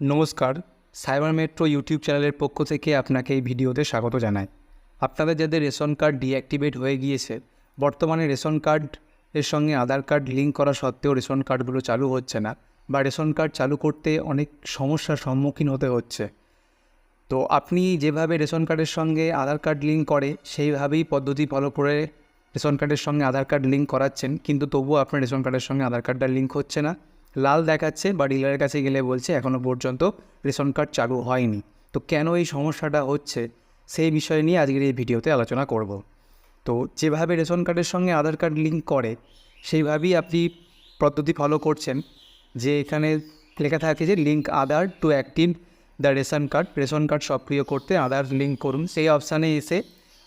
নমস্কার, cyber metro YouTube চ্যানেলের পক্ষ থেকে আপনাকে এই ভিডিওতে স্বাগত জানাই। আপনাদের যাদের রেশন কার্ড ডিঅ্যাক্টিভেট হয়ে গিয়েছে, বর্তমানে রেশন কার্ড এর সঙ্গে আধার কার্ড লিঙ্ক করা সত্ত্বেও রেশন কার্ডগুলো চালু হচ্ছে না বা রেশন কার্ড চালু করতে অনেক সমস্যার সম্মুখীন হতে হচ্ছে। তো আপনি যেভাবে রেশন কার্ডের সঙ্গে আধার কার্ড লিঙ্ক করে, সেইভাবেই পদ্ধতি ফলো করে রেশন কার্ডের সঙ্গে আধার কার্ড লিঙ্ক করাচ্ছেন, কিন্তু তবুও আপনার রেশন কার্ডের সঙ্গে আধার কার্ডটা লিঙ্ক হচ্ছে না। লাল দেখাচ্ছে বা ডিলারের কাছে গেলে বলছে এখনও পর্যন্ত রেশন কার্ড চালু হয়নি। তো কেন এই সমস্যাটা হচ্ছে? সেই বিষয় নিয়ে আজকের এই ভিডিওতে আলোচনা করব। তো যেভাবে রেশন কার্ডের সঙ্গে আধার কার্ড লিঙ্ক করে, সেইভাবেই আপনি পদ্ধতি ফলো করছেন যে এখানে লেখা থাকে যে link Aadhaar to active the ration card. Ration card সক্রিয় করতে আধার লিঙ্ক করুন। সেই অপশানে এসে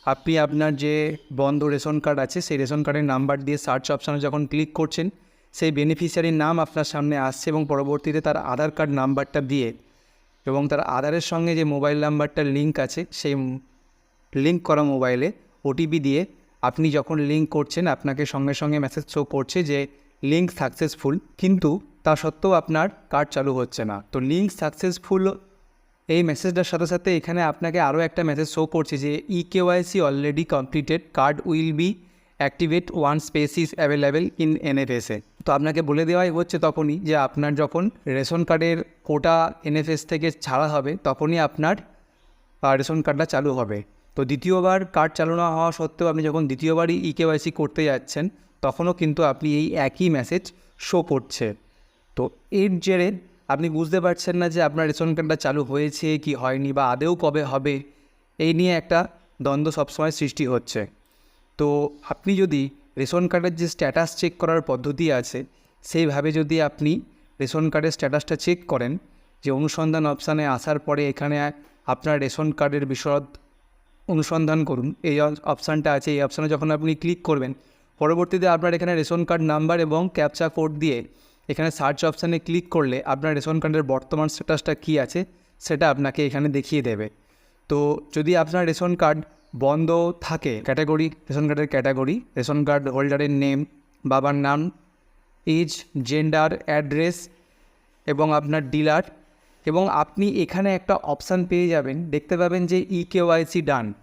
আপনি আপনার যে বন্ধ রেশন কার্ড আছে, সেই রেশন কার্ডের নাম্বার দিয়ে সার্চ অপশানে যখন ক্লিক করছেন সেই বেনিফিশিয়ারির নাম আপনার সামনে আসছে এবং পরবর্তীতে তার আধার কার্ড নাম্বারটা দিয়ে এবং তার আধারের সঙ্গে যে মোবাইল নাম্বারটার লিঙ্ক আছে, সেই লিঙ্ক করা মোবাইলে ওটিপি দিয়ে আপনি যখন লিঙ্ক করছেন, আপনাকে সঙ্গে সঙ্গে মেসেজ শো করছে যে লিঙ্ক সাকসেসফুল কিন্তু তা সত্ত্বেও আপনার কার্ড চালু হচ্ছে না। তো লিঙ্ক সাকসেসফুল এই মেসেজটার সাথে সাথে এখানে আপনাকে আরও একটা মেসেজ শো করছে যে E KYC already completed card will be activate one space is available in NFSA তো আপনাকে বলে দেওয়াই হচ্ছে তখনই যে আপনার যখন রেশন কার্ডের কোটা এনএফএস থেকে ছাড়া হবে, তখনই আপনার রেশন কার্ডটা চালু হবে। তো দ্বিতীয়বার কার্ড চালু না হওয়া সত্ত্বেও আপনি যখন দ্বিতীয়বারই ই কেওয়াইসি করতে যাচ্ছেন, তখনও কিন্তু আপনি এই একই মেসেজ শো করছে। তো এর জেরে আপনি বুঝতে পারছেন না যে আপনার রেশন কার্ডটা চালু হয়েছে কি হয়নি বা আদেও কবে হবে, এই নিয়ে একটা দ্বন্দ্ব সবসময় সৃষ্টি হচ্ছে। তো আপনি যদি রেশন কার্ডের যে স্ট্যাটাস চেক করার পদ্ধতি আছে, সেইভাবে যদি আপনি রেশন কার্ডের স্ট্যাটাসটা চেক করেন, যে অনুসন্ধান অপশানে আসার পরে এখানে আপনার রেশন কার্ডের বিশদ অনুসন্ধান করুন, এই অপশানটা আছে, এই অপশানে যখন আপনি ক্লিক করবেন, পরবর্তীতে আপনার এখানে রেশন কার্ড নাম্বার এবং ক্যাপচা কোড দিয়ে এখানে সার্চ অপশানে ক্লিক করলে আপনার রেশন কার্ডের বর্তমান স্ট্যাটাসটা কী আছে, সেটা আপনাকে এখানে দেখিয়ে দেবে। তো যদি আপনার রেশন কার্ড বন্ধ থাকে। ক্যাটাগরি, রেশন কার্ডের ক্যাটাগরি, রেশন কার্ড হোল্ডারের নেম, বাবার নাম, এজ, জেন্ডার, অ্যাড্রেস এবং আপনার ডিলার। এবং আপনি এখানে একটা অপশান পেয়ে যাবেন। দেখতে পাবেন যে ই কেওয়াইসি ডান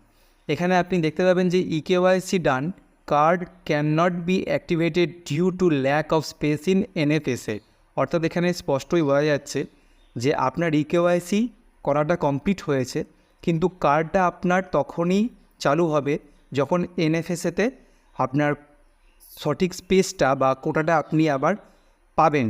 এখানে আপনি দেখতে পাবেন যে E KYC done card can not be activated due to lack of space in NFSA অর্থাৎ এখানে স্পষ্টই বোঝা যাচ্ছে যে আপনার ই কেওয়াইসি করাটা কমপ্লিট হয়েছে। কিন্তু কার্ডটা আপনার তখনই চালু হবে যখন এনএফএসএতে আপনার সঠিক স্পেসটা বা কোটাটা আপনি আবার পাবেন।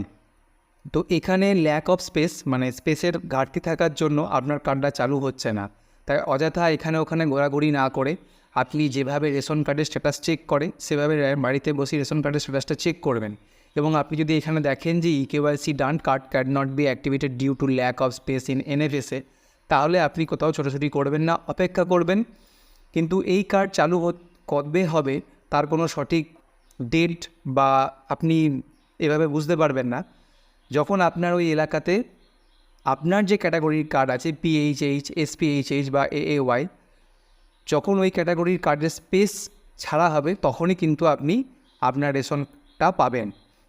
তো এখানে ল্যাক অফ স্পেস মানে স্পেসের ঘাটতি থাকার জন্য আপনার কার্ডটা চালু হচ্ছে না। তাই অযথা এখানে ওখানে ঘোরাঘুরি না করে আপনি যেভাবে রেশন কার্ডের স্ট্যাটাস চেক করে, সেভাবে বাড়িতে বসে রেশন কার্ডের স্ট্যাটাসটা চেক করবেন। এবং আপনি যদি এখানে দেখেন যে E KYC done card can not be activated due to lack of space in NFSA তাহলে আপনি কোথাও ছোটাছুটি করবেন না, অপেক্ষা করবেন কিন্তু এই কার্ড চালু কবে হবে তার কোনো সঠিক ডেট বা আপনি এভাবে বুঝতে পারবেন না। যখন আপনার ওই এলাকাতে আপনার যে ক্যাটাগরির কার্ড আছে পিএইচএইচ এসপিএইচএইচ বা এ ওয়াই যখন ওই ক্যাটাগরির কার্ডের স্পেস ছাড়া হবে, তখনই কিন্তু আপনি আপনার রেশনটা পাবেন।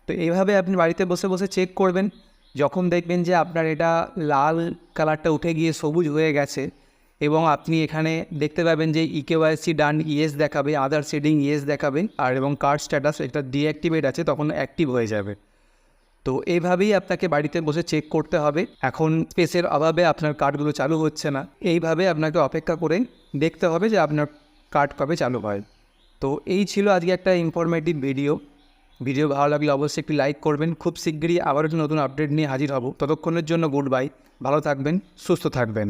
তো এইভাবে আপনি বাড়িতে বসে বসে চেক করবেন। যখন দেখবেন যে আপনার এটা লাল কালারটা উঠে গিয়ে সবুজ হয়ে গেছে এবং আপনি এখানে দেখতে পাবেন যে ইকেওয়াইসি ডান ইয়েস দেখাবে আদার শেডিং ইয়েস দেখাবে, আর এবং কার্ড স্ট্যাটাস এটা ডিঅ্যাক্টিভেট আছে, তখন অ্যাক্টিভ হয়ে যাবে। তো এইভাবেই আপনাকে বাড়িতে বসে চেক করতে হবে। এখন স্পেসের অভাবে আপনার কার্ডগুলো চালু হচ্ছে না। এইভাবে আপনাকে অপেক্ষা করে দেখতে হবে যে আপনার কার্ড কবে চালু হয়। তো এই ছিল আজকে একটা ইনফরমেটিভ ভিডিও ভিডিও ভালো লাগলে অবশ্যই একটি লাইক করবেন। খুব শিগগিরই আবার একটা নতুন আপডেট নিয়ে হাজির হব। ততক্ষণের জন্য গুড বাই ভালো থাকবেন, সুস্থ থাকবেন।